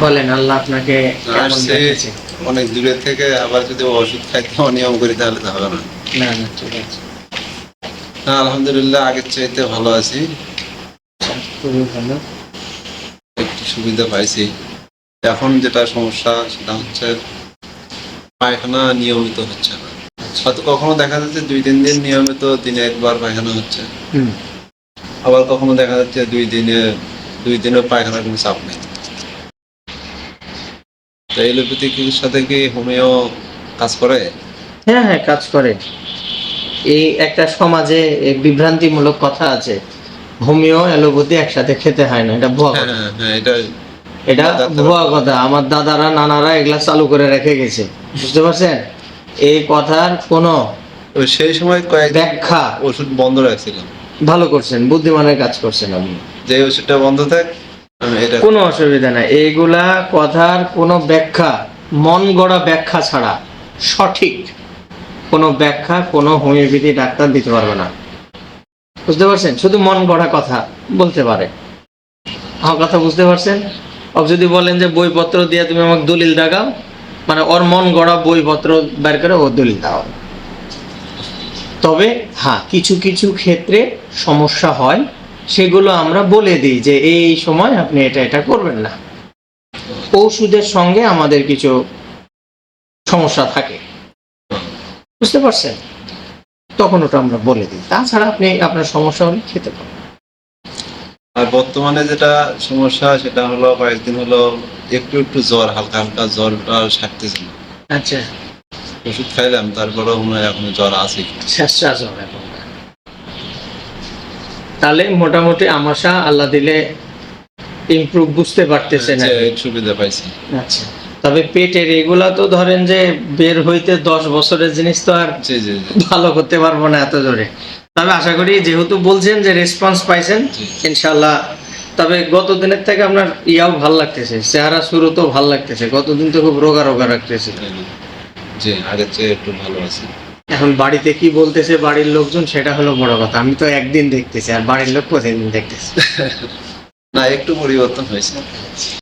বলেন আল্লাহ আপনাকে? অনেক দূরে থেকে আবার যদি ওষুধ খাইতে অনিয়ম করি তাহলে তো হবে না। না না ঠিক আছে। না আলহামদুলিল্লাহ আগের চাইতে ভালো আছি। আচ্ছা, খুবই ভালো। একটু সুবিধা পাইছি। এখন যেটা সমস্যা সেটা হচ্ছে পায়খানা নিয়মিত হচ্ছে না। হয়তো কখনো দেখা যাচ্ছে দুই তিন দিন নিয়মিত দিনে একবার পায়খানা হচ্ছে। হুম। আবার কখনো দেখা যাচ্ছে দুই দিনে দুই দিনে পায়খানার কোনো চাপ নেই। তো এলোপ্যাথিক চিকিৎসাতে কি হোমিও কাজ করে? হ্যাঁ হ্যাঁ কাজ করে। এই একটা সমাজে বিভ্রান্তিমূলক কথা আছে। হোমিও অ্যালোপ্যাথি একসাথে খেতে হয় না এটা ভুয়া হ্যাঁ হ্যাঁ এটা এটা ভুয়া কথা। আমার দাদারা নানারা এগুলা চালু করে রেখে গেছে। বুঝতে পারছেন? এই কথার কোনো সেই সময় কয়েক ব্যাখ্যা ওষুধ বন্ধ রাখছিলাম। ভালো করছেন বুদ্ধিমানের কাজ করছেন আপনি। যে ওষুধটা বন্ধ থাক কোনো অসুবিধা নাই। এইগুলা কথার কোনো ব্যাখ্যা, মন গড়া ব্যাখ্যা ছাড়া সঠিক কোনো ব্যাখ্যা, কোনো হোমিওপ্যাথি ডাক্তার দিতে পারবে না। বুঝতে পারছেন? শুধু মন গড়া কথা বলতে পারে। আমার কথা বুঝতে পারছেন? যদি বলেন যে বইপত্র দিয়ে তুমি আমাকে দলিল দেখাও মানে ওর মন গড়া বইপত্র বের করে ও দলিল দাও তবে হ্যাঁ কিছু কিছু ক্ষেত্রে সমস্যা হয় সেগুলো আমরা বলে দিই যে এই সময় আপনি এটা এটা করবেন না। ওষুধের সঙ্গে আমাদের কিছু সমস্যা থাকে। বুঝতে পারছেন? তখন ওটা আমরা বলে দিই। তাছাড়া আপনি আপনার সমস্যা হলে খেতে পারেন। আর বর্তমানে যেটা সমস্যা সেটা হলো কয়েকদিন হলো একটু একটু জ্বর হালকা হালকা জ্বরটা সারতেছে আচ্ছা। ওষুধ খাইলাম তারপরে মনে হয় এখন জ্বর আছে শেষটা জ্বর এখন। তাহলে মোটামুটি আমাশা আল্লাহ দিলে ইমপ্রুভ বুঝতে পারতেছেন যে আর সুবিধা পাইছি। আচ্ছা। তবে পেটের এগুলা তো ধরেন যে বের হইতে দশ বছরের জিনিস তো আর জি জি জি। ভালো করতে পারব না এত জোরে। তবে আশা করি যেহেতু বলছেন যে রেসপন্স পাইছেন। ইনশাল্লাহ তবে গত দিনের থেকে আপনার ইয়াও ভালো লাগতেছে চেহারা শুরু তো ভালো লাগতেছে গতদিন তো খুব রোগা রোগা রাখতেছে জি আগের চেয়ে একটু ভালো আছে। এখন বাড়িতে কি বলতেছে বাড়ির লোকজন, সেটা হলো বড় কথা। আমি তো একদিন দেখতেছি, আর বাড়ির লোক প্রতিদিন দেখতেছি। না, একটু পরিবর্তন হয়েছে।